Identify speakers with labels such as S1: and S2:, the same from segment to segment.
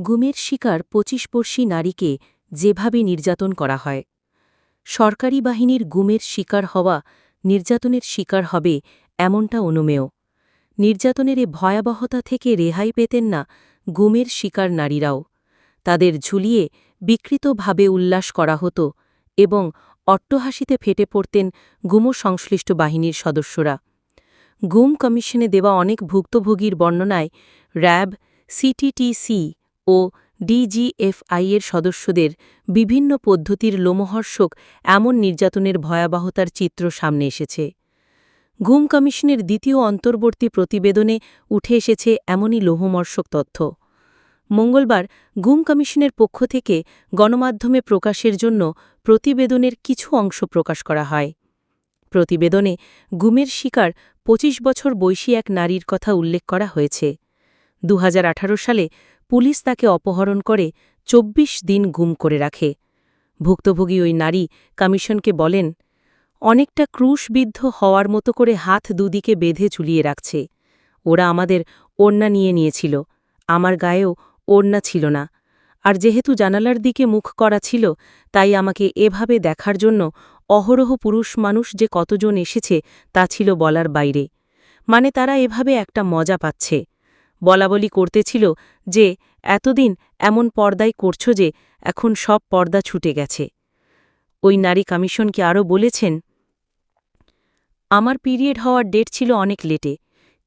S1: গুমের শিকার পঁচিশবর্ষী নারীকে যেভাবে নির্যাতন করা হয়। সরকারি বাহিনীর গুমের শিকার হওয়া নির্যাতনের শিকার হবে এমনটা অনুমেয়। নির্যাতনের এ ভয়াবহতা থেকে রেহাই পেতেন না গুমের শিকার নারীরাও। তাদের ঝুলিয়ে বিকৃতভাবে উল্লাস করা হতো এবং অট্টহাসিতে ফেটে পড়তেন গুম সংশ্লিষ্ট বাহিনীর সদস্যরা। গুম কমিশনে দেওয়া অনেক ভুক্তভোগীর বর্ণনায় র্যাব, সিটিটিসি ও ডিজিএফআইয়ের সদস্যদের বিভিন্ন পদ্ধতির লোমহর্ষক এমন নির্যাতনের ভয়াবহতার চিত্র সামনে এসেছে। গুম কমিশনের দ্বিতীয় অন্তর্বর্তী প্রতিবেদনে উঠে এসেছে এমনই লোহমর্ষক তথ্য। মঙ্গলবার গুম কমিশনের পক্ষ থেকে গণমাধ্যমে প্রকাশের জন্য প্রতিবেদনের কিছু অংশ প্রকাশ করা হয়। প্রতিবেদনে গুমের শিকার ২৫ বছর বয়সী এক নারীর কথা উল্লেখ করা হয়েছে। দু হাজার আঠারো সালে পুলিশ তাকে অপহরণ করে ২৪ দিন গুম করে রাখে। ভুক্তভোগী ওই নারী কমিশনকে বলেন, অনেকটা ক্রুশবিদ্ধ হওয়ার মতো করে হাত দুদিকে বেঁধে ঝুলিয়ে রাখছে। ওরা আমাদের ওড়না নিয়ে নিয়েছিল। আমার গায়েও ওড়না ছিল না। আর যেহেতু জানালার দিকে মুখ করা ছিল, তাই আমাকে এভাবে দেখার জন্য অহরহ পুরুষ মানুষ যে কতজন এসেছে তা ছিল বলার বাইরে। মানে তারা এভাবে একটা মজা পাচ্ছে। বলাবলি করতেছিল যে, এতদিন এমন পর্দাই করছ যে, এখন সব পর্দা ছুটে গেছে। ওই নারী কমিশনকে আরও বলেছেন? আমার পিরিয়ড হওয়ার ডেট ছিল অনেক লেটে,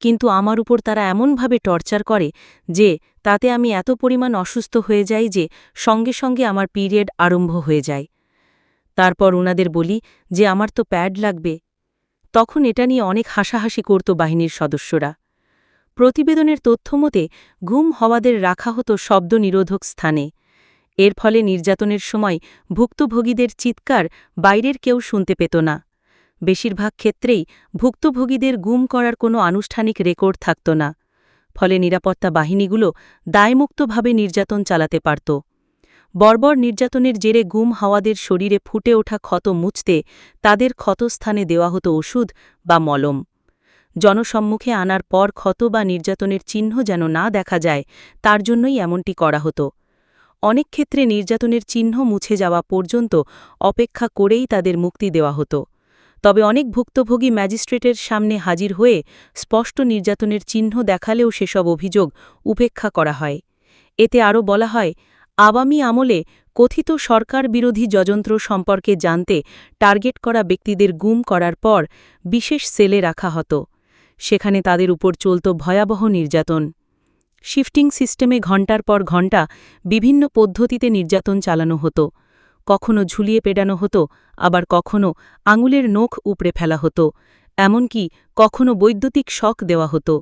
S1: কিন্তু আমার উপর তারা এমনভাবে টর্চার করে যে, তাতে আমি এত পরিমাণ অসুস্থ হয়ে যাই যে, সঙ্গে সঙ্গে আমার পিরিয়ড আরম্ভ হয়ে যায়। তারপর উনাদের বলি যে, আমার তো প্যাড লাগবে। তখন এটা নিয়ে অনেক হাসাহাসি করত বাহিনীর সদস্যরা। প্রতিবেদনের তথ্যমতে ঘুম হওয়াদের রাখা হতো শব্দ নিরোধক স্থানে। এর ফলে নির্যাতনের সময় ভুক্তভোগীদের চিৎকার বাইরের কেউ শুনতে পেত না। বেশিরভাগ ক্ষেত্রেই ভুক্তভোগীদের গুম করার কোনো আনুষ্ঠানিক রেকর্ড থাকত না। ফলে নিরাপত্তা বাহিনীগুলো দায়মুক্তভাবে নির্যাতন চালাতে পারত। বর্বর নির্যাতনের জেরে গুম হাওয়াদের শরীরে ফুটে ওঠা ক্ষত মুছতে তাদের ক্ষতস্থানে দেওয়া হতো ওষুধ বা মলম। জনসম্মুখে আনার পর ক্ষত বা নির্যাতনের চিহ্ন যেন না দেখা যায়, তার জন্যই এমনটি করা হতো। অনেক ক্ষেত্রে নির্যাতনের চিহ্ন মুছে যাওয়া পর্যন্ত অপেক্ষা করেই তাদের মুক্তি দেওয়া হতো। তবে অনেক ভুক্তভোগী ম্যাজিস্ট্রেটের সামনে হাজির হয়ে স্পষ্ট নির্যাতনের চিহ্ন দেখালেও সেসব অভিযোগ উপেক্ষা করা হয়। এতে আরও বলা হয়, আওয়ামী আমলে কথিত সরকার বিরোধী যযন্ত্র সম্পর্কে জানতে টার্গেট করা ব্যক্তিদের গুম করার পর বিশেষ সেলে রাখা হতো। সেখানে তাদের উপর চলত ভয়াবহ নির্যাতন। শিফটিং সিস্টেমে ঘণ্টার পর ঘণ্টা বিভিন্ন পদ্ধতিতে নির্যাতন চালানো হতো। কখনো ঝুলিয়ে পেডানো হতো, আবার কখনো আঙুলের নখ উপড়ে ফেলা হতো। এমনকি কখনো বৈদ্যুতিক শক দেওয়া হতো।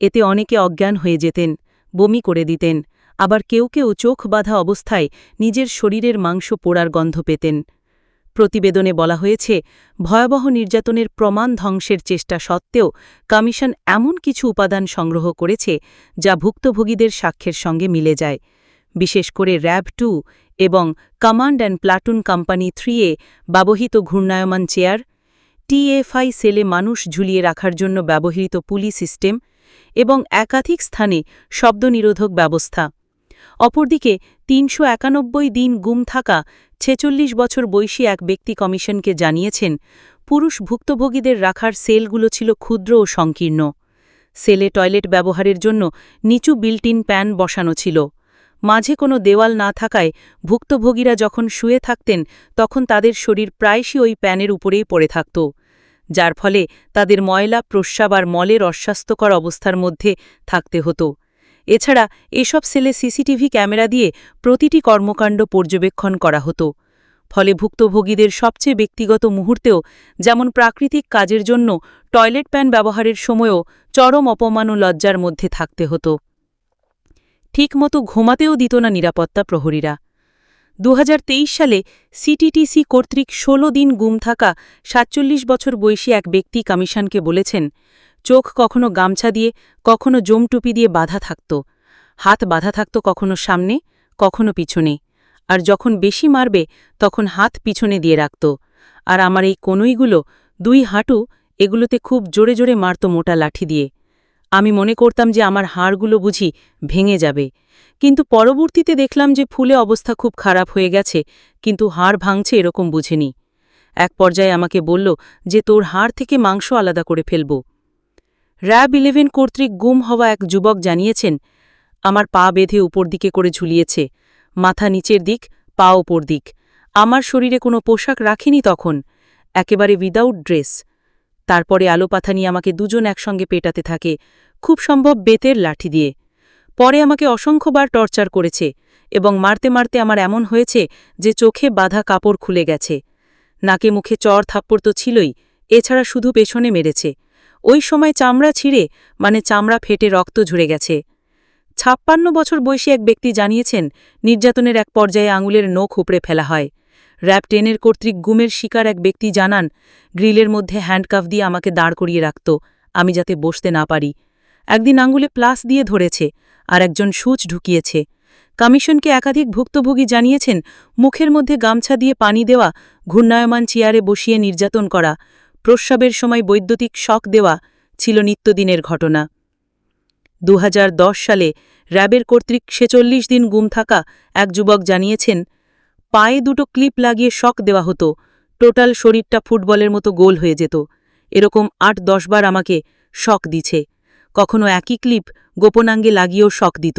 S1: এতে অনেকে অজ্ঞান হয়ে যেতেন, বমি করে দিতেন, আবার কেউ কেউ চোখ বাঁধা অবস্থায় নিজের শরীরের মাংস পোড়ার গন্ধ পেতেন। প্রতিবেদনে বলা হয়েছে, ভয়াবহ নির্যাতনের প্রমাণ ধ্বংসের চেষ্টা সত্ত্বেও কমিশন এমন কিছু উপাদান সংগ্রহ করেছে যা ভুক্তভোগীদের সাক্ষ্যের সঙ্গে মিলে যায়। বিশেষ করে র্যাব টু এবং command and platoon company three এ ব্যবহৃত ঘূর্ণায়মান চেয়ার টিএফআই সেলে মানুষ ঝুলিয়ে রাখার জন্য ব্যবহৃত পুলি সিস্টেম এবং একাধিক স্থানে শব্দনিরোধক ব্যবস্থা। অপরদিকে তিনশো একানব্বই দিন গুম থাকা ছেচল্লিশ বছর বয়সী এক ব্যক্তি কমিশনকে জানিয়েছেন, পুরুষ ভুক্তভোগীদের রাখার সেলগুলো ছিল ক্ষুদ্র ও সংকীর্ণ। সেলে টয়লেট ব্যবহারের জন্য নিচু বিল্টিন প্যান বসানো ছিল। মাঝে কোনো দেওয়াল না থাকায় ভুক্তভোগীরা যখন শুয়ে থাকতেন, তখন তাদের শরীর প্রায়শই ওই প্যানের উপরেই পড়ে থাকত। যার ফলে তাদের ময়লা, প্রস্রাব আর মলের অস্বাস্থ্যকর অবস্থার মধ্যে থাকতে হতো। এছাড়া এসব সেলে সিসিটিভি ক্যামেরা দিয়ে প্রতিটি কর্মকাণ্ড পর্যবেক্ষণ করা হতো। ফলে ভুক্তভোগীদের সবচেয়ে ব্যক্তিগত মুহূর্তেও যেমন প্রাকৃতিক কাজের জন্য টয়লেট প্যান ব্যবহারের সময়ও চরম অপমান ও লজ্জার মধ্যে থাকতে হতো। ঠিকমতো ঘুমাতেও দিত না নিরাপত্তা প্রহরীরা। দু হাজার তেইশ সালে সিটিটিসি কর্তৃক ১৬ দিন গুম থাকা সাতচল্লিশ বছর বয়সী এক ব্যক্তি কমিশনকে বলেছেন চোখ কখনো গামছা দিয়ে, কখনো জমটুপি দিয়ে বাধা থাকত। হাত বাধা থাকত কখনো সামনে, কখনো পিছনে। আর যখন বেশি মারবে, তখন হাত পিছনে দিয়ে রাখত। আর আমার এই কনুইগুলো, দুই হাঁটু, এগুলোতে খুব জোরে জোরে মারত মোটা লাঠি দিয়ে। আমি মনে করতাম যে আমার হাড়গুলো বুঝি ভেঙে যাবে। কিন্তু পরবর্তীতে দেখলাম যে ফুলে অবস্থা খুব খারাপ হয়ে গেছে, কিন্তু হাড় ভাঙছে এরকম বুঝেনি। এক পর্যায়ে আমাকে বলল যে তোর হাড় থেকে মাংস আলাদা করে ফেলব। র্যাব ইলেভেন কর্তৃক গুম হওয়া এক যুবক জানিয়েছেন, আমার পা বেঁধে উপর দিকে করে ঝুলিয়েছে, মাথা নিচের দিক, পা ওপর দিক। আমার শরীরে কোনো পোশাক রাখিনি তখন, একেবারে উইদাউট ড্রেস তারপরে আলোপাথা নিয়ে আমাকে দুজন একসঙ্গে পেটাতে থাকে, খুব সম্ভব বেতের লাঠি দিয়ে। পরে আমাকে অসংখ্যবার টর্চার করেছে এবং মারতে মারতে আমার এমন হয়েছে যে চোখে বাধা কাপড় খুলে গেছে। নাকে মুখে চর থাপ্পড় তো ছিলই, এছাড়া শুধু পেছনে মেরেছে। ওই সময় চামড়া ছিঁড়ে মানে চামড়া ফেটে রক্ত ঝরে গেছে। ছাপ্পান্ন বছর বয়সী এক ব্যক্তি জানিয়েছেন, নির্যাতনের এক পর্যায়ে আঙুলের নখ উপড়ে ফেলা হয়। র্যাব টেনের কর্তৃক গুমের শিকার এক ব্যক্তি জানান, গ্রিলের মধ্যে হ্যান্ডকাফ দিয়ে আমাকে দাঁড় করিয়ে রাখত, আমি যাতে বসতে না পারি। একদিন আঙুলে প্লাস দিয়ে ধরেছে, আর একজন সূচ ঢুকিয়েছে। কমিশনকে একাধিক ভুক্তভোগী জানিয়েছেন, মুখের মধ্যে গামছা দিয়ে পানি দেওয়া, ঘূর্ণায়মান চেয়ারে বসিয়ে নির্যাতন করা প্রস্রাবের সময় বৈদ্যুতিক শক দেওয়া ছিল নিত্যদিনের ঘটনা। দু হাজার দশ সালে র্যাবের কর্তৃক ছেচল্লিশ দিন গুম থাকা এক যুবক জানিয়েছেন, পায়ে দুটো ক্লিপ লাগিয়ে শক দেওয়া হতো। টোটাল শরীরটা ফুটবলের মতো গোল হয়ে যেত। এরকম আট দশবার আমাকে শক দিছে। কখনো একই ক্লিপ গোপনাঙ্গে লাগিয়েও শক দিত।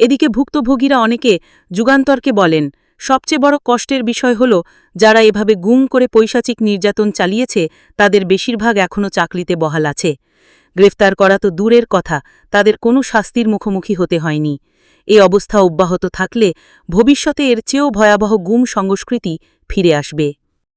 S1: এদিকে ভুক্তভোগীরা অনেকে যুগান্তরকে বলেন সবচেয়ে বড় কষ্টের বিষয় হল, যারা এভাবে গুম করে পৈশাচিক নির্যাতন চালিয়েছে, তাদের বেশিরভাগ এখনও চাকরিতে বহাল আছে। গ্রেফতার করা তো দূরের কথা, তাদের কোনো শাস্তির মুখোমুখি হতে হয়নি। এ অবস্থা অব্যাহত থাকলে ভবিষ্যতে এর চেয়েও ভয়াবহ গুম সংস্কৃতি ফিরে আসবে।